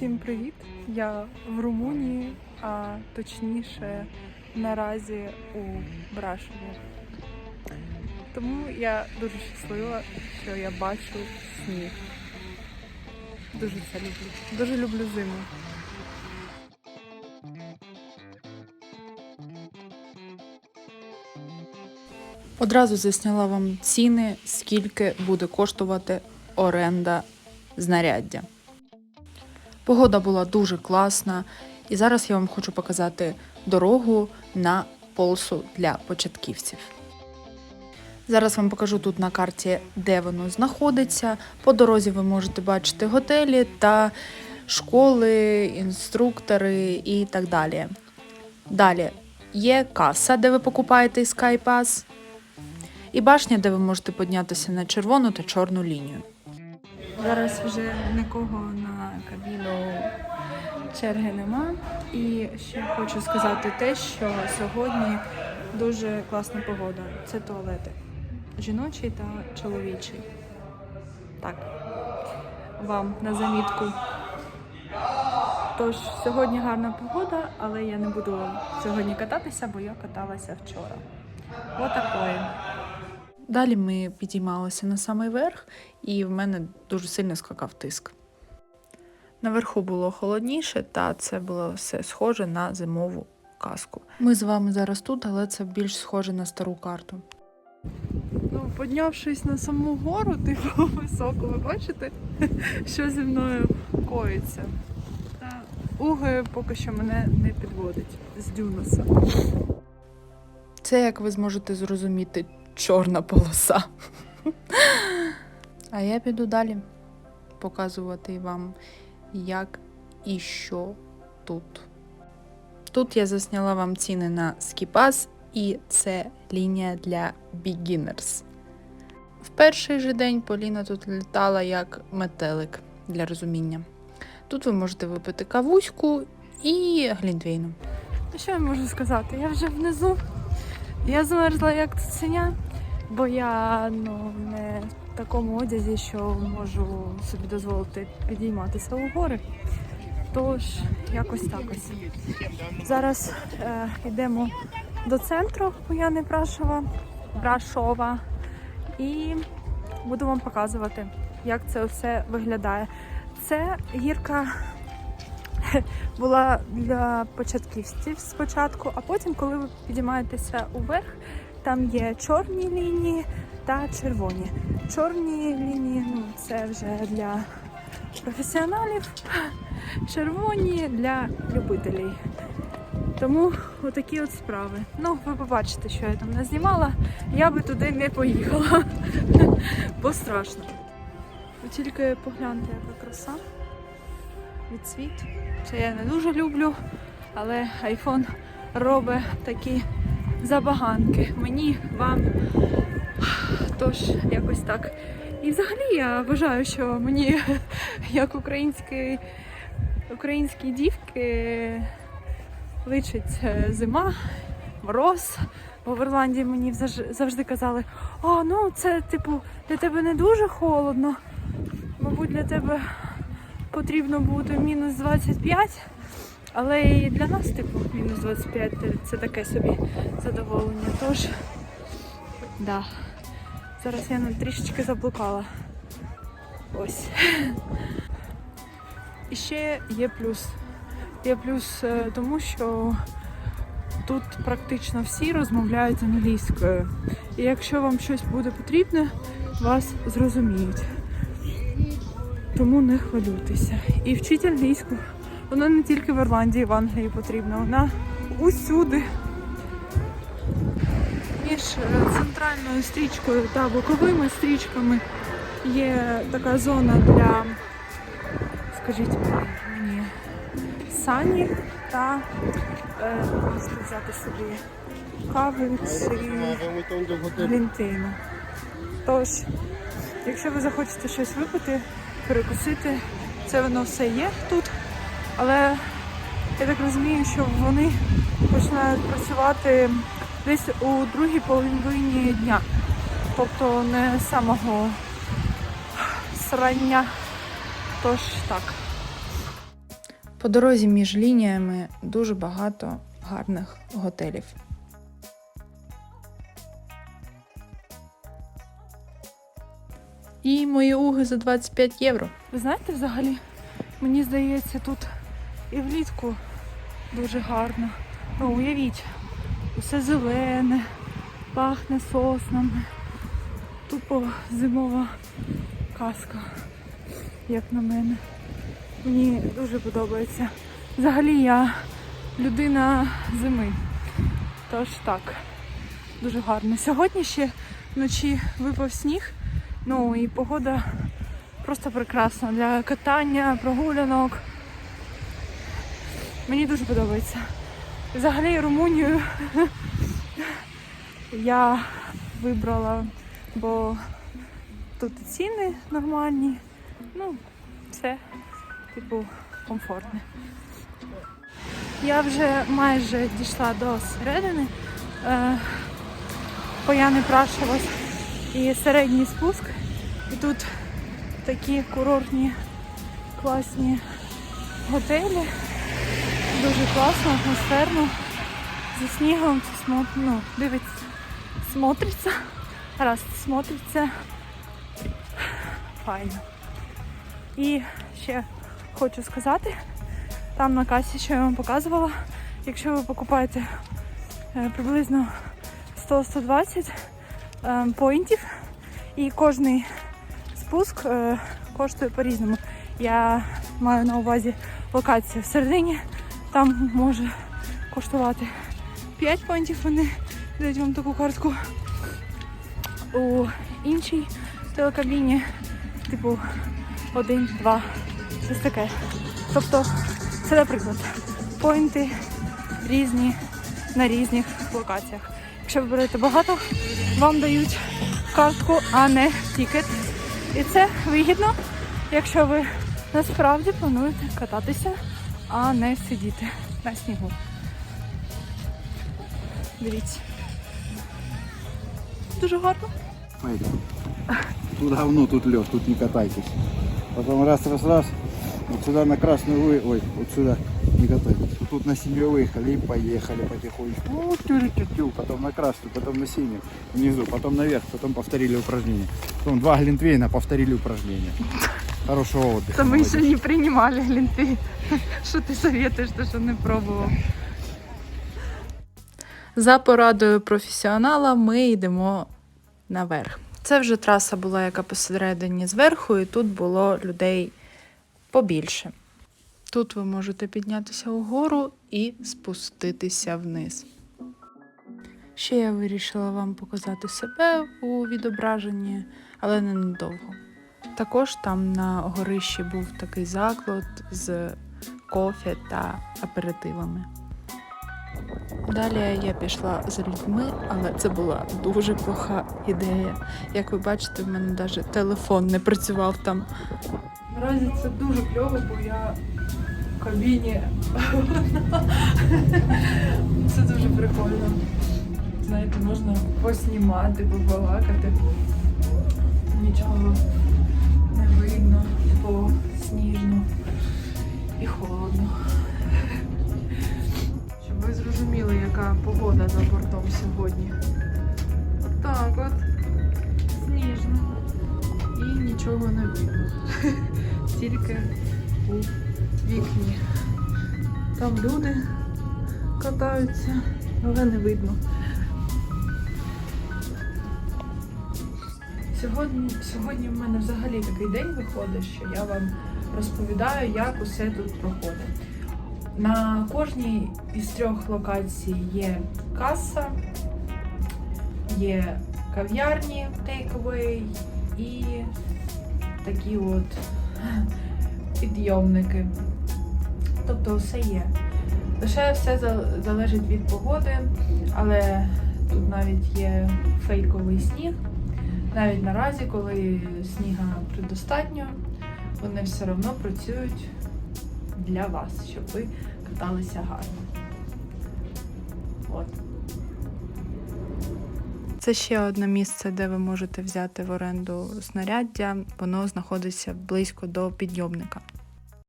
Усім привіт! Я в Румунії, а точніше наразі у Брашові. Тому я дуже щаслива, що я бачу сніг. Дуже це люблю. Дуже люблю зиму. Одразу засняла вам ціни, скільки буде коштувати оренда знаряддя. Погода була дуже класна, і зараз я вам хочу показати дорогу на полсу для початківців. Зараз вам покажу тут на карті, де воно знаходиться. По дорозі ви можете бачити готелі та школи, інструктори і так далі. Далі є каса, де ви покупаєте SkyPass, і башня, де ви можете піднятися на червону та чорну лінію. Зараз вже нікого на кабіну черги нема. І ще хочу сказати те, що сьогодні дуже класна погода. Це туалети. Жіночий та чоловічий. Так. Вам на замітку. Тож, сьогодні гарна погода, але я не буду сьогодні кататися, бо я каталася вчора. Отакої. Далі ми підіймалися на самий верх, і в мене дуже сильно скакав тиск. Наверху було холодніше, та це було все схоже на зимову казку. Ми з вами зараз тут, але це більш схоже на стару карту. Ну, піднявшись на саму гору, типу високо, ви бачите, що зі мною коїться. Та уги поки що мене не підводить з дюноса. Це, як ви зможете зрозуміти, чорна полоса. А я піду далі показувати вам, як і що тут. Тут я засняла вам ціни на скіпас, і це лінія для beginners. В перший же день Поліна тут літала як метелик для розуміння. Тут ви можете випити кавуську і глінтвейну. Ну, Що я можу сказати? Я вже внизу. Я змерзла як цуценя, бо я ну, не в такому одязі, що можу собі дозволити підійматися у гори. Тож, якось так ось. Зараз е, йдемо до центру Буяни Брашова, Брашова і буду вам показувати, як це все виглядає. Це гірка була для початківців спочатку, а потім, коли ви підіймаєтеся уверх, там є чорні лінії та червоні. Чорні лінії ну, це вже для професіоналів, червоні для любителів. Тому отакі от справи. Ну, ви побачите, що я там не знімала. Я би туди не поїхала, бо страшно. Тільки погляньте, яка краса. Відсвіт. Це я не дуже люблю, але iPhone робить такі забаганки. Мені, вам. Тож, якось так. І взагалі я вважаю, що мені, як українській, українській дівки, личить е, зима, мороз. Бо в Ірландії мені завжди казали, о, ну це типу для тебе не дуже холодно. Мабуть, для тебе потрібно буде мінус 25, але і для нас, типу, мінус 25 це- таке собі задоволення. Тож, да. Зараз я ну, трішечки заблукала. Ось. І ще є плюс. Є плюс е, тому, що тут практично всі розмовляють англійською. І якщо вам щось буде потрібне, вас зрозуміють. Тому не хвилюйтеся. І вчіть англійську. Вона не тільки в Ірландії, в Англії потрібна, вона усюди. Між е, центральною стрічкою та боковими стрічками є така зона для, скажіть мені, сані та е, взяти собі кави чи глінтвейну. Тож, якщо ви захочете щось випити, перекусити, це воно все є тут. Але я так розумію, що вони починають працювати десь у другій половині дня. Тобто не з самого срання. Тож так. По дорозі між лініями дуже багато гарних готелів. І мої уги за 25 євро. Ви знаєте, взагалі, мені здається, тут і влітку дуже гарно. Ну, уявіть, усе зелене, пахне соснами. Тупо зимова казка, як на мене. Мені дуже подобається. Взагалі я людина зими. Тож так, дуже гарно. Сьогодні ще вночі випав сніг. Ну і погода просто прекрасна для катання, прогулянок. Мені дуже подобається. Взагалі Румунію я вибрала, бо тут ціни нормальні. Ну, все, типу, комфортне. Я вже майже дійшла до середини. Е, Пояни Прашовос і середній спуск. І тут такі курортні класні готелі. Дуже класно, атмосферно. Зі снігом це смо- ну, дивиться, смотриться. Раз смотриться. Файно. І ще хочу сказати, там на касі, що я вам показувала, якщо ви покупаєте е, приблизно 100-120 е, поінтів, і кожний спуск е, коштує по-різному. Я маю на увазі локацію всередині. Там може коштувати 5 поінтів, вони дають вам таку картку. У іншій телекабіні, типу, один, два, щось таке. Тобто, це наприклад, поінти різні на різних локаціях. Якщо ви берете багато, вам дають картку, а не тікет. І це вигідно, якщо ви насправді плануєте кататися, а не сидіти на снігу. Дивіться. Дуже гарно. Смотрите. Тут говно, тут лед, тут не катайтесь. Потом раз, раз, раз. Вот сюда на красную вы, ой, вот сюда не катайтесь. Вот Тут на синюю выехали и поехали потихонечку. Вот, тю тю тю Потом на красную, потом на синюю. Внизу, потом наверх, потом повторили упражнение. Потом два глинтвейна повторили упражнение. Хорошего отдыха. Та ми молодец. ще не приймали глінти. Що ти советуєш, ти що не пробував? За порадою професіонала ми йдемо наверх. Це вже траса була, яка посередині зверху, і тут було людей побільше. Тут ви можете піднятися угору і спуститися вниз. Ще я вирішила вам показати себе у відображенні, але ненадовго. Також там на горищі був такий заклад з кофе та аперитивами. Далі я пішла з людьми, але це була дуже плоха ідея. Як ви бачите, в мене навіть телефон не працював там. Наразі це дуже кльово, бо я в кабіні. Це дуже прикольно. Знаєте, можна поснімати, побалакати. Нічого не видно, бо сніжно і холодно. Щоб ви зрозуміли, яка погода за бортом сьогодні. Отак от. Сніжно. І нічого не видно тільки у вікні. Там люди катаються, але не видно. Сьогодні, сьогодні в мене взагалі такий день виходить, що я вам розповідаю, як усе тут проходить. На кожній із трьох локацій є каса, є кав'ярні, take-away і такі от підйомники. Тобто все є. Лише все залежить від погоди, але тут навіть є фейковий сніг. Навіть наразі, коли сніга предостатньо, вони все одно працюють для вас, щоб ви каталися гарно. От. Це ще одне місце, де ви можете взяти в оренду снаряддя. Воно знаходиться близько до підйомника.